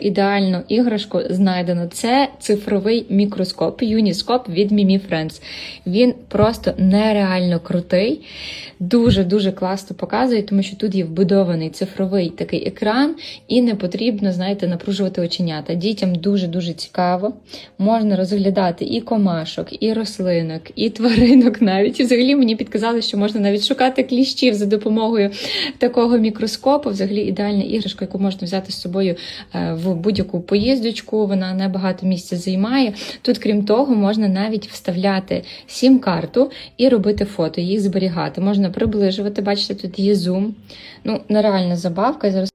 Ідеальну іграшку знайдено. Це цифровий мікроскоп, юніскоп від Mimi Friends. Він просто нереально крутий, дуже-дуже класно показує, тому що тут є вбудований цифровий такий екран, і не потрібно, знаєте, напружувати оченята. Дітям дуже-дуже цікаво. Можна розглядати і комашок, і рослинок, і тваринок навіть. І взагалі мені підказали, що можна навіть шукати кліщів за допомогою такого мікроскопу. Взагалі ідеальна іграшка, яку можна взяти з собою е, в будь-яку поїздочку. Вона небагато місця займає. Тут, крім того, можна навіть вставляти сім-карту і робити фото, їх зберігати. Можна приближувати, бачите, тут є зум. Ну, нереальна забавка. Зараз